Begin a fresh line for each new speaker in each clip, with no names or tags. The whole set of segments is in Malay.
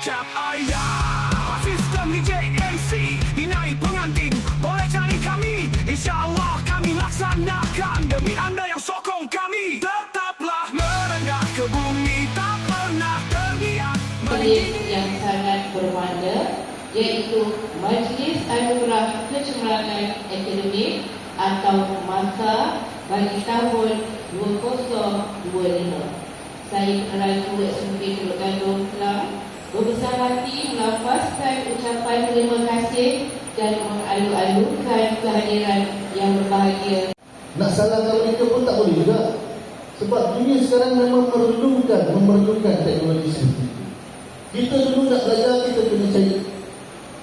ucap ayah Sistem DJ MC dinai pengantin. Boleh cari kami? InsyaAllah kami laksanakan. Demi anda yang sokong kami Tetaplah merendah ke bumi. Tak pernah terniat
Majlis yang sangat berwanda Iaitu Majlis Anugerah Kecemerlangan Akademik Atau MASA bagi tahun 2025 saya kenal juga sendiri Teluk Gandung Kelang berbesar hati melafazkan ucapan terima kasih dan mengalu-alukan kehadiran yang berbahagia
Nak salahkan mereka pun tak boleh juga. Sebab dunia sekarang memang memerlukan, memerlukan teknologi seperti itu. Kita dulu nak belajar, kita kena cari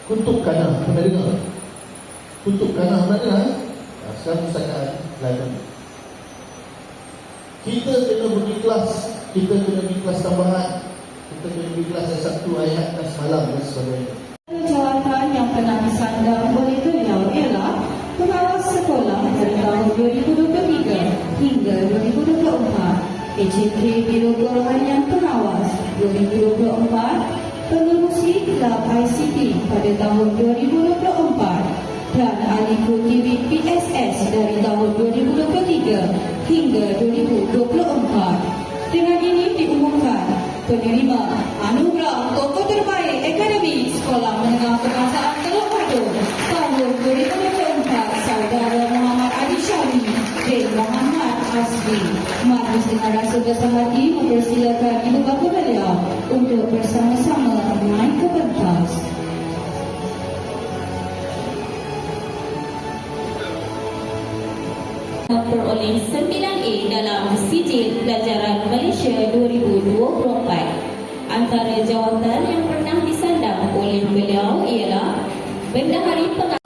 kutub kanah. Pernah dengar? Kutub kanah mana eh? Nah, sekarang sangat lain. Kita kena pergi kelas, kita kena pergi kelas tambahan, kita kena pergi kelas yang satu ayat dan semalam dan sebagainya.
Jawatan yang pernah disandang oleh beliau ialah pengawas sekolah dari tahun 2023 hingga 2024, AJK Biro Golongan yang Pengawas 2024, pengerusi Kelab ICT pada tahun 2024 dan ahli TV PSS dari tahun 2023 hingga 2024. Penerima anugerah tokoh terbaik Akademi Sekolah Menengah Kebangsaan Teluk Padung tahun 2024 Saudara Muhammad Adi Syari bin Muhammad Asri. Majlis dengan rasa besar hati mempersilakan ibu bapa beliau untuk bersama-sama naik ke pentas.
memperoleh 9A dalam sijil pelajaran Malaysia 2024. Antara jawatan yang pernah disandang oleh beliau ialah Bendahari Pengawas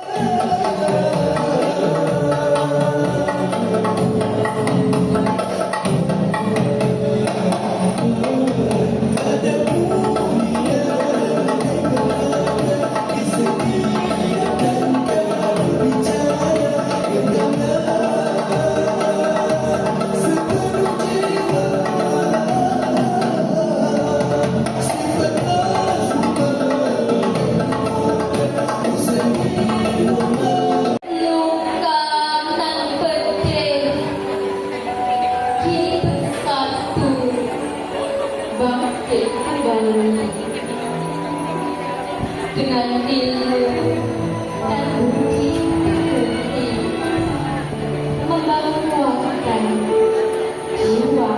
Bangkit kembali Dengan ilmu Dan bukti bukti Membangunkan Jiwa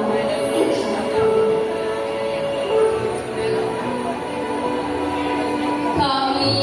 sejati Kami